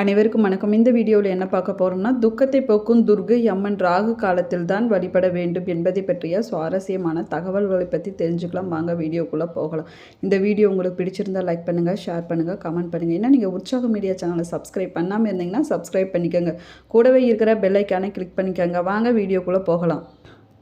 அனைவருக்கும் வணக்கம். இந்த வீடியோவில் என்ன பார்க்க போகிறோம்னா துக்கத்தை போக்கும் துர்கை அம்மன் ராகு காலத்தில் தான் வழிபட வேண்டும் என்பதை பற்றிய சுவாரஸ்யமான தகவல்களை பற்றி தெரிஞ்சுக்கலாம். வாங்க வீடியோக்குள்ளே போகலாம். இந்த வீடியோ உங்களுக்கு பிடிச்சிருந்தா லைக் பண்ணுங்கள் ஷேர் பண்ணுங்கள் கமெண்ட் பண்ணுங்கள் ஏன்னா நீங்கள் உற்சாக மீடியா சேனலை சப்ஸ்கிரைப் பண்ணாமல் இருந்தீங்கன்னா சப்ஸ்கிரைப் பண்ணிக்கோங்க. கூடவே இருக்கிற பெல் கிளிக் பண்ணிக்கோங்க. வாங்க வீடியோக்குள்ளே போகலாம்.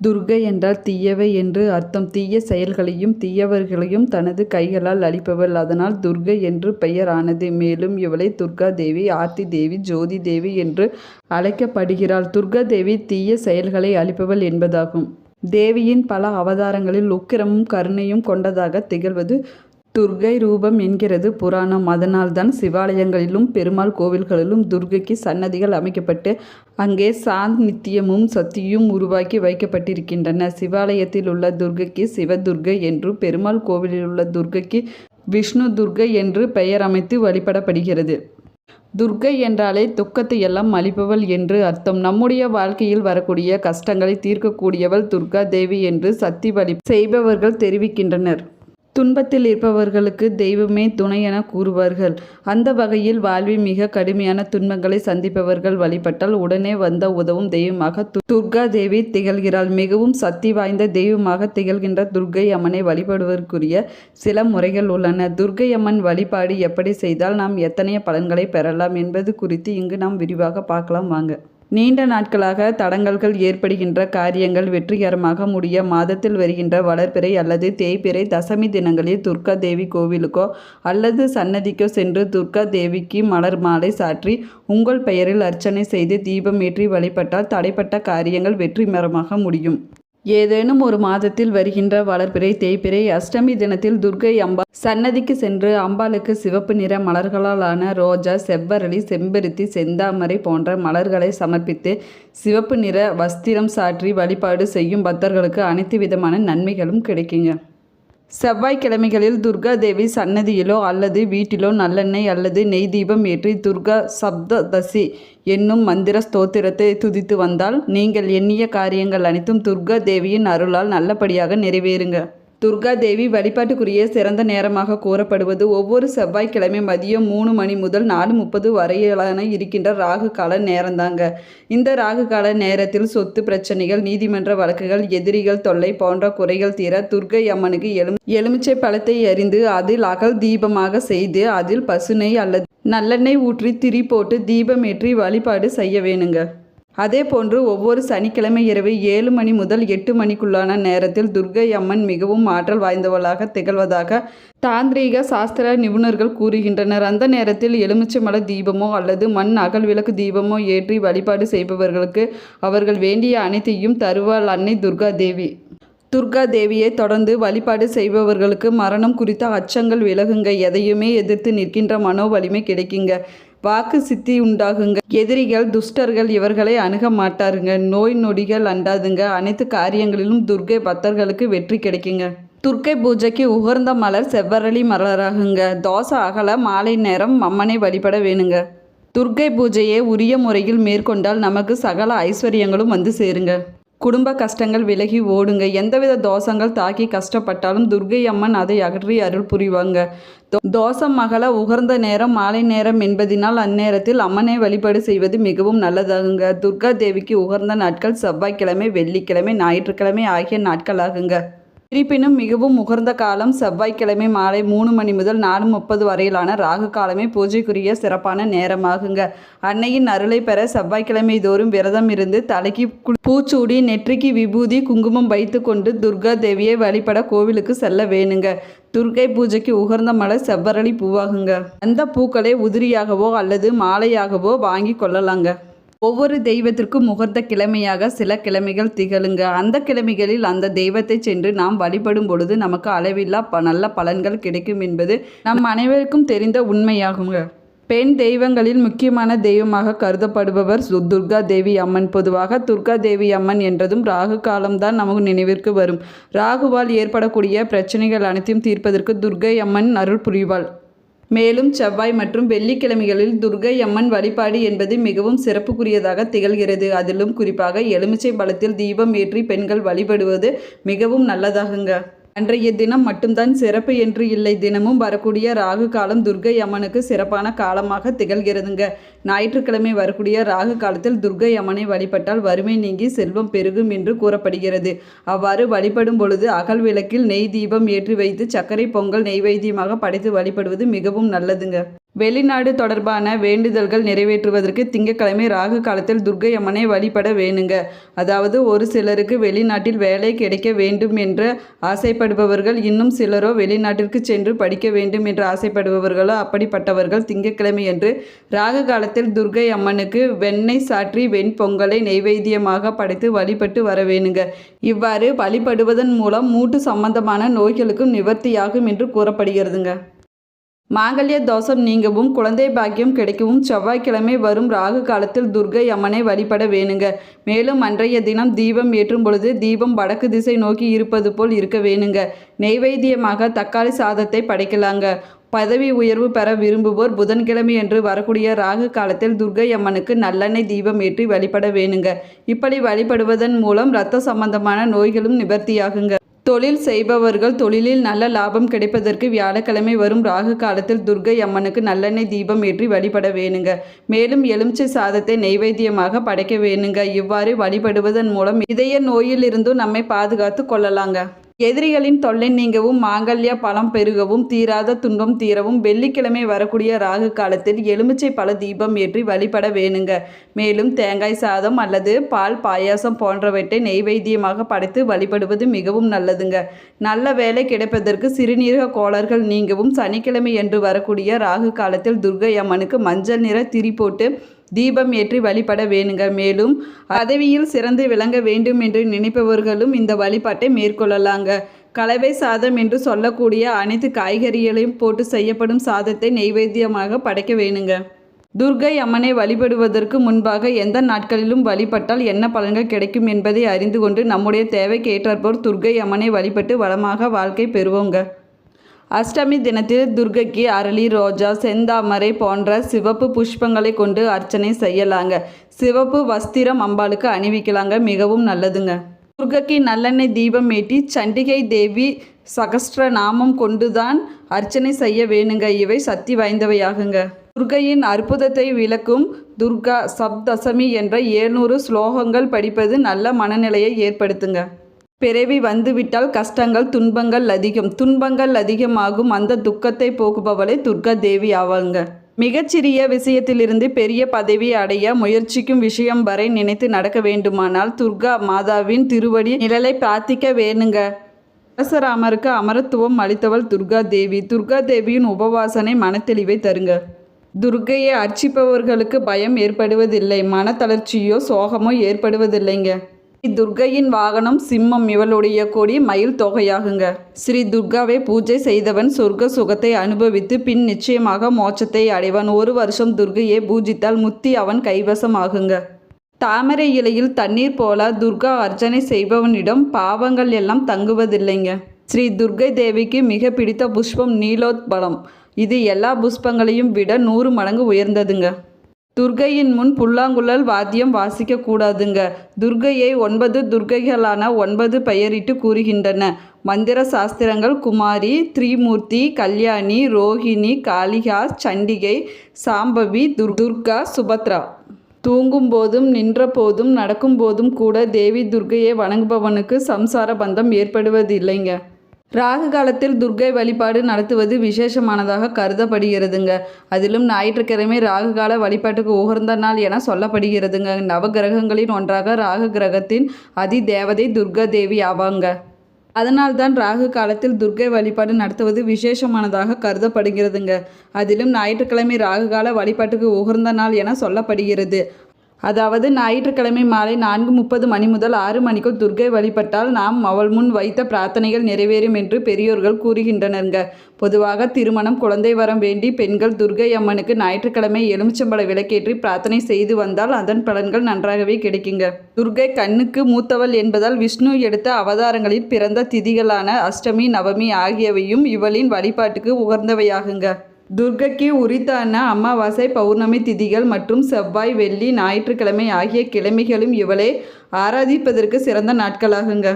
துர்கை என்றால் தீயவை என்று அர்த்தம். தீய செயல்களையும் தீயவர்களையும் தனது கைகளால் அழிப்பவள் அதனால் துர்கை என்று பெயர் ஆனது மேலும் இவளை துர்கா தேவி ஆர்த்தி தேவி ஜோதி தேவி என்று அழைக்கப்படுகிறாள். துர்கா தேவி தீய செயல்களை அழிப்பவள் என்பதாகும். தேவியின் பல அவதாரங்களில் உக்கிரமும் கருணையும் கொண்டதாக திகழ்வது துர்கை ரூபம் என்கிறது புராணம். அதனால்தான் சிவாலயங்களிலும் பெருமாள் கோவில்களிலும் துர்கைக்கு சன்னதிகள் அமைக்கப்பட்டு அங்கே சாந்த் நித்தியமும் சக்தியும் உருவாக்கி வைக்கப்பட்டிருக்கின்றன. சிவாலயத்தில் உள்ள துர்கைக்கு சிவதுர்கை என்றும் பெருமாள் கோவிலில் உள்ள துர்கைக்கு விஷ்ணு துர்கை என்று பெயர் அமைத்து வழிபடப்படுகிறது. துர்கை என்றாலே துக்கத்தை எல்லாம் அளிப்பவள் என்று அர்த்தம். நம்முடைய வாழ்க்கையில் வரக்கூடிய கஷ்டங்களை தீர்க்கக்கூடியவள் துர்கா தேவி என்று சக்தி வழி செய்பவர்கள் தெரிவிக்கின்றனர். துன்பத்தில் இருப்பவர்களுக்கு தெய்வமே துணை என கூறுவார்கள். அந்த வகையில் வாழ்வில் மிக கடுமையான துன்பங்களை சந்திப்பவர்கள் வழிபட்டால் உடனே வந்த உதவும் தெய்வமாக து- துர்கா தேவி திகழ்கிறாள். மிகவும் சக்தி வாய்ந்த தெய்வமாக திகழ்கின்ற துர்கை அம்மனை வழிபடுவதற்குரிய சில முறைகள் உள்ளன. துர்கை அம்மன் வழிபாடு எப்படி செய்தால் நாம் எத்தனைய பலன்களை பெறலாம் என்பது குறித்து இங்கு நாம் விரிவாக பார்க்கலாம். வாங்க. நீண்ட நாட்களாக தடங்கல்கள் ஏற்படுகின்ற காரியங்கள் வெற்றிகரமாக முடிய மாதத்தில் வருகின்ற வளர்பிறை அல்லது தேய்பிறை தசமி தினங்களில் துர்கா தேவி கோவிலுக்கோ அல்லது சன்னதிக்கோ சென்று துர்கா தேவிக்கு மலர் மாலை சாற்றி உங்கள் பெயரில் அர்ச்சனை செய்து தீபம் ஏற்றி வழிபட்டால் தடைப்பட்ட காரியங்கள் வெற்றிகரமாக முடியும். ஏதேனும் ஒரு மாதத்தில் வருகின்ற வளர்பிறை தேய்பிறை அஷ்டமி தினத்தில் துர்கை அம்பா சன்னதிக்கு சென்று அம்பாளுக்கு சிவப்பு நிற மலர்களாலான ரோஜா செவ்வரளி செம்பருத்தி செந்தாமரை போன்ற மலர்களை சமர்ப்பித்து சிவப்பு நிற வஸ்திரம் சாற்றி வழிபாடு செய்யும் பக்தர்களுக்கு அனைத்து விதமான நன்மைகளும் கிடைக்குங்க. செவ்வாய்க்கிழமைகளில் துர்கா தேவி சன்னதியிலோ அல்லது வீட்டிலோ நல்லெண்ணெய் அல்லது நெய் தீபம் ஏற்றி துர்கா சப்ததசி என்னும் மந்திர ஸ்தோத்திரத்தை துதித்து வந்தால் நீங்கள் எண்ணிய காரியங்கள் அனைத்தும் துர்கா தேவியின் அருளால் நல்லபடியாக நிறைவேறுங்க. துர்கா தேவி வழிபாட்டுக்குரிய சிறந்த நேரமாக கூறப்படுவது ஒவ்வொரு செவ்வாய்க்கிழமை மதியம் மூணு மணி முதல் நாலு முப்பது வரையிலான இருக்கின்ற ராகு கால நேரம்தாங்க இந்த ராகு கால நேரத்தில் சொத்து பிரச்சனைகள் நீதிமன்ற வழக்குகள் எதிரிகள் தொல்லை போன்ற குறைகள் தீர துர்கை அம்மனுக்கு எலும் எலுமிச்சை பழத்தை எறிந்து அதில் அகல் தீபமாக செய்து அதில் பசுனை அல்லது நல்லெண்ணெய் ஊற்றி திரி போட்டு தீபமேற்றி வழிபாடு செய்ய வேணுங்க. அதே போன்று ஒவ்வொரு சனிக்கிழமை இரவு ஏழு மணி முதல் எட்டு மணிக்குள்ளான நேரத்தில் துர்கை அம்மன் மிகவும் ஆற்றல் வாய்ந்தவளாக திகழ்வதாக தாந்திரீக சாஸ்திர நிபுணர்கள் கூறுகின்றனர். அந்த நேரத்தில் எலுமிச்சை தீபமோ அல்லது மண் அகல் விளக்கு தீபமோ ஏற்றி வழிபாடு செய்பவர்களுக்கு அவர்கள் வேண்டிய அனைத்தையும் தருவாள் அன்னை துர்கா தேவி துர்கா தேவியை தொடர்ந்து வழிபாடு செய்பவர்களுக்கு மரணம் குறித்த அச்சங்கள் விலகுங்க. எதையுமே எதிர்த்து நிற்கின்ற மனோ வலிமை கிடைக்குங்க. வாக்கு சித்தி உண்டாகுங்க. எதிரிகள் துஷ்டர்கள் இவர்களை அணுக மாட்டாருங்க. நோய் நொடிகள் அண்டாதுங்க. அனைத்து காரியங்களிலும் துர்கை பக்தர்களுக்கு வெற்றி கிடைக்குங்க. துர்க்கை பூஜைக்கு உகர்ந்த மலர் செவ்வரளி மலராகுங்க. தோசை அகல மாலை நேரம் அம்மனை வழிபட வேணுங்க. துர்க்கை பூஜையை உரிய முறையில் மேற்கொண்டால் நமக்கு சகல ஐஸ்வர்யங்களும் வந்து சேருங்க. குடும்ப கஷ்டங்கள் விலகி ஓடுங்க. எந்தவித தோஷங்கள் தாக்கி கஷ்டப்பட்டாலும் துர்கை அம்மன் அதை அகற்றி அருள் புரிவாங்க. தோசம் மகள உகர்ந்த நேரம் மாலை நேரம் என்பதினால் அந்நேரத்தில் அம்மனை வழிபாடு செய்வது மிகவும் நல்லதாகுங்க. துர்கா தேவிக்கு உகர்ந்த நாட்கள் செவ்வாய்க்கிழமை வெள்ளிக்கிழமை ஞாயிற்றுக்கிழமை ஆகிய நாட்களாகுங்க. இருப்பினும் மிகவும் உகர்ந்த காலம் செவ்வாய்க்கிழமை மாலை மூணு மணி முதல் நாலு முப்பது வரையிலான ராகு காலமே பூஜைக்குரிய சிறப்பான நேரமாகுங்க. அன்னையின் அருளை பெற செவ்வாய்க்கிழமை தோறும் விரதம் இருந்து தலைக்கு பூச்சூடி நெற்றிக்கு விபூதி குங்குமம் வைத்து கொண்டு துர்கா தேவியை வழிபட கோவிலுக்கு செல்ல வேணுங்க. துர்கை பூஜைக்கு உகர்ந்த மலர் செவ்வரளி பூவாகுங்க. அந்த பூக்களை உதிரியாகவோ அல்லது மாலையாகவோ வாங்கி கொள்ளலாங்க. ஒவ்வொரு தெய்வத்திற்கும் முகூர்த்த கிழமையாக சில கிழமைகள் திகழுங்க. அந்த கிழமைகளில் அந்த தெய்வத்தை சென்று நாம் வழிபடும் பொழுது நமக்கு அளவில்லா ப நல்ல பலன்கள் கிடைக்கும் என்பது நம் அனைவருக்கும் தெரிந்த உண்மையாகுங்க. பெண் தெய்வங்களில் முக்கியமான தெய்வமாக கருதப்படுபவர் துர்கா தேவி அம்மன். பொதுவாக துர்கா தேவி அம்மன் என்றதும் ராகு காலம்தான் நமக்கு நினைவிற்கு வரும். ராகுவால் ஏற்படக்கூடிய பிரச்சனைகள் அனைத்தையும் தீர்ப்பதற்கு துர்கை அம்மன் அருள் புரிவாள். மேலும் செவ்வாய் மற்றும் வெள்ளிக்கிழமைகளில் துர்கை அம்மன் வழிபாடு என்பது மிகவும் சிறப்புக்குரியதாக திகழ்கிறது. அதிலும் குறிப்பாக எலுமிச்சை பலத்தில் தீபம் ஏற்றி பெண்கள் வழிபடுவது மிகவும் நல்லதாகுங்க. அன்றைய தினம் மட்டும்தான் சிறப்பு என்று இல்லை. தினமும் வரக்கூடிய ராகு காலம் துர்க்கை அம்மனுக்கு சிறப்பான காலமாக திகழ்கிறதுங்க. ஞாயிற்றுக்கிழமை வரக்கூடிய ராகு காலத்தில் துர்க்கை அம்மனை வழிபட்டால் வறுமை நீங்கி செல்வம் பெருகும் என்று கூறப்படுகிறது. அவ்வாறு வழிபடும் பொழுது அகல் விளக்கில் நெய் தீபம் ஏற்றி வைத்து சர்க்கரை பொங்கல் நெய்வேத்தியமாக படைத்து வழிபடுவது மிகவும் நல்லதுங்க. வெளிநாடு தொடர்பான வேண்டுதல்கள் நிறைவேற்றுவதற்கு திங்கட்கிழமை ராகு காலத்தில் துர்க்கை அம்மனை வழிபட வேணுங்க. அதாவது ஒரு சிலருக்கு வெளிநாட்டில் வேலை கிடைக்க வேண்டும் என்று ஆசைப்படுபவர்கள் இன்னும் சிலரோ வெளிநாட்டிற்கு சென்று படிக்க வேண்டும் என்று ஆசைப்படுபவர்களோ அப்படிப்பட்டவர்கள் திங்கட்கிழமை என்று ராகு காலத்தில் துர்க்கை அம்மனுக்கு வெண்ணெய் சாற்றி வெண்பொங்கலை நெய்வேத்தியமாக படைத்து வழிபட்டு வர வேணுங்க. இவ்வாறு வழிபடுவதன் மூலம் மூட்டு சம்பந்தமான நோய்களுக்கும் நிவர்த்தியாகும் என்று கூறப்படுகிறதுங்க. மாங்கல்ய தோஷம் நீங்கவும் குழந்தை பாக்கியம் கிடைக்கவும் செவ்வாய்க்கிழமை வரும் ராகு காலத்தில் துர்க்கை அம்மனை வழிபட வேணுங்க. மேலும் அன்றைய தினம் தீபம் ஏற்றும் பொழுது தீபம் வடக்கு திசை நோக்கி இருப்பது போல் இருக்க வேணுங்க. நெய்வேத்தியமாக தக்காளி சாதத்தை படைக்கலாங்க. பதவி உயர்வு பெற விரும்புவோர் புதன்கிழமை என்று வரக்கூடிய ராகு காலத்தில் துர்க்கை அம்மனுக்கு நல்லெண்ணெய் தீபம் ஏற்றி வழிபட வேணுங்க. இப்படி வழிபடுவதன் மூலம் இரத்த சம்பந்தமான நோய்களும் நிவர்த்தியாகுங்க. தொழில் செய்பவர்கள் தொழிலில் நல்ல லாபம் கிடைப்பதற்கு வியாழக்கிழமை வரும் ராகு காலத்தில் துர்க்கை அம்மனுக்கு நல்லெண்ணெய் தீபம் ஏற்றி வழிபட வேணுங்க. மேலும் எலுமிச்சை சாதத்தை நெய்வேத்தியமாக படைக்க வேணுங்க. இவ்வாறு வழிபடுவதன் மூலம் இதய நோயிலிருந்தும் நம்மை பாதுகாத்து கொள்ளலாங்க. எதிரிகளின் தொல்லை நீங்கவும் மாங்கல்ய பழம் பெருகவும் தீராத துன்பம் தீரவும் வெள்ளிக்கிழமை வரக்கூடிய ராகு காலத்தில் எலுமிச்சை பழ தீபம் ஏற்றி வழிபட வேணுங்க. மேலும் தேங்காய் சாதம் அல்லது பால் பாயாசம் போன்றவற்றை நெய்வேத்தியமாக படைத்து வழிபடுவது மிகவும் நல்லதுங்க. நல்ல வேலை கிடைப்பதற்கு சிறுநீரக கோளர்கள் நீங்கவும் சனிக்கிழமை என்று வரக்கூடிய ராகு காலத்தில் துர்க்கை அம்மனுக்கு மஞ்சள் நிற திரி போட்டு தீபம் ஏற்றி வழிபட வேணுங்க. மேலும் பதவியில் சிறந்து விளங்க வேண்டும் என்று நினைப்பவர்களும் இந்த வழிபாட்டை மேற்கொள்ளலாங்க. கலவை சாதம் என்று சொல்லக்கூடிய அனைத்து காய்கறிகளையும் போட்டு செய்யப்படும் சாதத்தை நெய்வேத்தியமாக படைக்க வேணுங்க. துர்க்கை அம்மனை வழிபடுவதற்கு முன்பாக எந்த நாட்களிலும் வழிபட்டால் என்ன பலன்கள் கிடைக்கும் என்பதை அறிந்து கொண்டு நம்முடைய தேவைக்கு ஏற்றாற்போர் துர்க்கை அம்மனை வழிபட்டு வளமாக வாழ்க்கை பெறுவோங்க. அஷ்டமி தினத்தில் துர்கைக்கு அரளி ரோஜா செந்தாமரை போன்ற சிவப்பு புஷ்பங்களை கொண்டு அர்ச்சனை செய்யலாங்க. சிவப்பு வஸ்திரம் அம்பாளுக்கு அணிவிக்கலாங்க. மிகவும் நல்லதுங்க. துர்கைக்கு நல்லெண்ணெய் தீபம் ஏற்றி சண்டிகை தேவி சகஸ்திர நாமம் கொண்டுதான் அர்ச்சனை செய்ய வேணுங்க. இவை சக்தி வாய்ந்தவையாகுங்க. துர்க்கையின் அற்புதத்தை விளக்கும் துர்கா சப்தசமி என்ற ஏழ்நூறு ஸ்லோகங்கள் படிப்பது நல்ல மனநிலையை ஏற்படுத்துங்க. பிறவி வந்துவிட்டால் கஷ்டங்கள் துன்பங்கள் அதிகம். துன்பங்கள் அதிகமாகும். அந்த துக்கத்தை போக்குபவளே துர்கா தேவி ஆவாங்க. மிகச்சிறிய விஷயத்திலிருந்து பெரிய பதவி அடைய முயற்சிக்கும் விஷயம் வரை நினைத்து நடக்க வேண்டுமானால் துர்கா மாதாவின் திருவடி நிழலை பிரார்த்திக்க வேணுங்க. பரசுராமருக்கு அமரத்துவம் அளித்தவள் துர்கா தேவி துர்கா தேவியின் உபவாசனை மனத்தெளிவை தருங்க. துர்கையை அர்ச்சிப்பவர்களுக்கு பயம் ஏற்படுவதில்லை. மனத்தளர்ச்சியோ சோகமோ ஏற்படுவதில்லைங்க. துர்கையின் வாகனம் சிம்மம் இவளுடைய கொடி மயில் தொகையாகுங்க. ஸ்ரீ துர்காவை பூஜை செய்தவன் சொர்க்க சுகத்தை அனுபவித்து பின் நிச்சயமாக மோட்சத்தை அடைவான். ஒரு வருஷம் துர்கையை பூஜித்தால் முத்தி அவன் கைவசம் ஆகுங்க தாமரை இலையில் தண்ணீர் போல துர்கா அர்ச்சனை செய்பவனிடம் பாவங்கள் எல்லாம் தங்குவதில்லைங்க. ஸ்ரீ துர்கை தேவிக்கு மிக பிடித்த புஷ்பம் நீலோத்பலம். இது எல்லா புஷ்பங்களையும் விட நூறு மடங்கு உயர்ந்ததுங்க. துர்கையின் முன் புல்லாங்குழல் வாத்தியம் வாசிக்கக்கூடாதுங்க துர்கையை ஒன்பது துர்கைகளான ஒன்பது பெயரிட்டு கூறுகின்றன. மந்திர சாஸ்திரங்கள் குமாரி த்ரிமூர்த்தி கல்யாணி ரோஹிணி காளிகா சண்டிகை சாம்பவி துர் துர்கா சுபத்ரா. தூங்கும் போதும் நின்ற போதும் நடக்கும் போதும் கூட தேவி துர்கையை வணங்குபவனுக்கு சம்சார பந்தம் ஏற்படுவதில்லைங்க. ராகு காலத்தில் துர்க்கை வழிபாடு நடத்துவது விசேஷமானதாக கருதப்படுகிறதுங்க. அதிலும் ஞாயிற்றுக்கிழமை ராகு கால வழிபாட்டுக்கு உகர்ந்த நாள் என சொல்லப்படுகிறதுங்க. நவகிரகங்களின் ஒன்றாக ராகு கிரகத்தின் அதி தேவதை துர்கா தேவி ஆவாங்க. அதனால்தான் ராகு காலத்தில் துர்க்கை வழிபாடு நடத்துவது விசேஷமானதாக கருதப்படுகிறதுங்க. அதிலும் ஞாயிற்றுக்கிழமை ராகு கால வழிபாட்டுக்கு உகர்ந்த நாள் என சொல்லப்படுகிறது. அதாவது ஞாயிற்றுக்கிழமை மாலை நான்கு முப்பது மணி முதல் ஆறு மணிக்குள் துர்க்கை வழிபட்டால் நாம் அவள் முன் வைத்த பிரார்த்தனைகள் நிறைவேறும் என்று பெரியோர்கள் கூறுகின்றனருங்க. பொதுவாக திருமணம் குழந்தை வரம் வேண்டி பெண்கள் துர்க்கை அம்மனுக்கு ஞாயிற்றுக்கிழமை எலுமிச்சம்பழ விளக்கேற்றி பிரார்த்தனை செய்து வந்தால் அதன் பலன்கள் நன்றாகவே கிடைக்குங்க. துர்க்கை கண்ணுக்கு மூத்தவள் என்பதால் விஷ்ணு எடுத்த அவதாரங்களில் பிறந்த திதிகளான அஷ்டமி நவமி ஆகியவையும் இவளின் வழிபாட்டுக்கு உகர்ந்தவையாகுங்க துர்கைக்கு உரித்தான அமாவாசை பௌர்ணமி திதிகள் மற்றும் செவ்வாய் வெள்ளி ஞாயிற்றுக்கிழமை ஆகிய கிழமைகளும் இவளை ஆராதிப்பதற்கு சிறந்த நாட்களாகுங்க.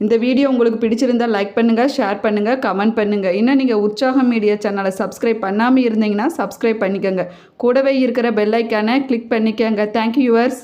இந்த வீடியோ உங்களுக்கு பிடிச்சிருந்தா லைக் பண்ணுங்கள் ஷேர் பண்ணுங்கள் கமெண்ட் பண்ணுங்கள் இன்னும் நீங்கள் உற்சாகம் மீடியா சேனலை சப்ஸ்கிரைப் பண்ணாமல் இருந்தீங்கன்னா சப்ஸ்கிரைப் பண்ணிக்கோங்க. கூடவே இருக்கிற பெல்லைக்கான கிளிக் பண்ணிக்கோங்க. Thank you viewers